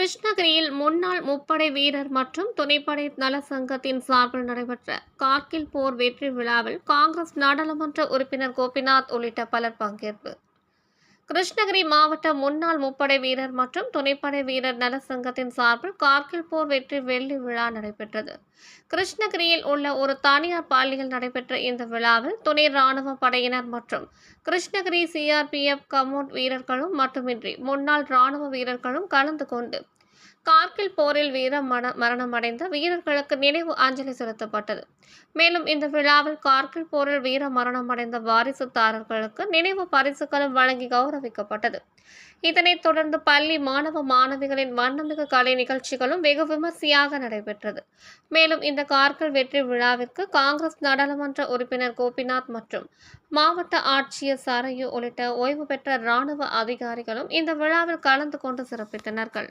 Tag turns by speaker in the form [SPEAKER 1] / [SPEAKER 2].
[SPEAKER 1] கிருஷ்ணகிரியில் முன்னாள் முப்படை வீரர் மற்றும் துணைப்படை நல சங்கத்தின் சார்பில் நடைபெற்ற கார்கில் போர் வெற்றி விழாவில் காங்கிரஸ் நாடாளுமன்ற உறுப்பினர் கோபிநாத் உள்ளிட்ட பலர் பங்கேற்பு. கிருஷ்ணகிரி மாவட்ட முன்னாள் முப்படை வீரர் மற்றும் துணைப்படை வீரர் நல சங்கத்தின் சார்பில் கார்கில் போர் வெற்றி வெள்ளி விழா நடைபெற்றது. கிருஷ்ணகிரியில் உள்ள ஒரு தனியார் பள்ளியில் நடைபெற்ற இந்த விழாவில் துணை ராணுவ படையினர் மற்றும் கிருஷ்ணகிரி சிஆர்பிஎஃப் கமோட் வீரர்களும் மட்டுமின்றி முன்னாள் ராணுவ வீரர்களும் கலந்து கொண்டு கார்கில் போரில் வீர மர மரணமடைந்த வீரர்களுக்கு நினைவு அஞ்சலி செலுத்தப்பட்டது. மேலும் இந்த விழாவில் கார்கில் போரில் வீர மரணமடைந்த வாரிசுதாரர்களுக்கு நினைவு பரிசுகளும் வழங்கி கௌரவிக்கப்பட்டது. இதனைத் தொடர்ந்து பள்ளி மாணவ மாணவிகளின் வண்ணமிகு கலை நிகழ்ச்சிகளும் வெகு விமர்சையாக நடைபெற்றது. மேலும் இந்த கார்கில் வெற்றி விழாவிற்கு காங்கிரஸ் நாடாளுமன்ற உறுப்பினர் கோபிநாத் மற்றும் மாவட்ட ஆட்சியர் சரையு உள்ளிட்ட ஓய்வு பெற்ற இராணுவ அதிகாரிகளும் இந்த விழாவில் கலந்து கொண்டு சிறப்பித்தனர்கள்.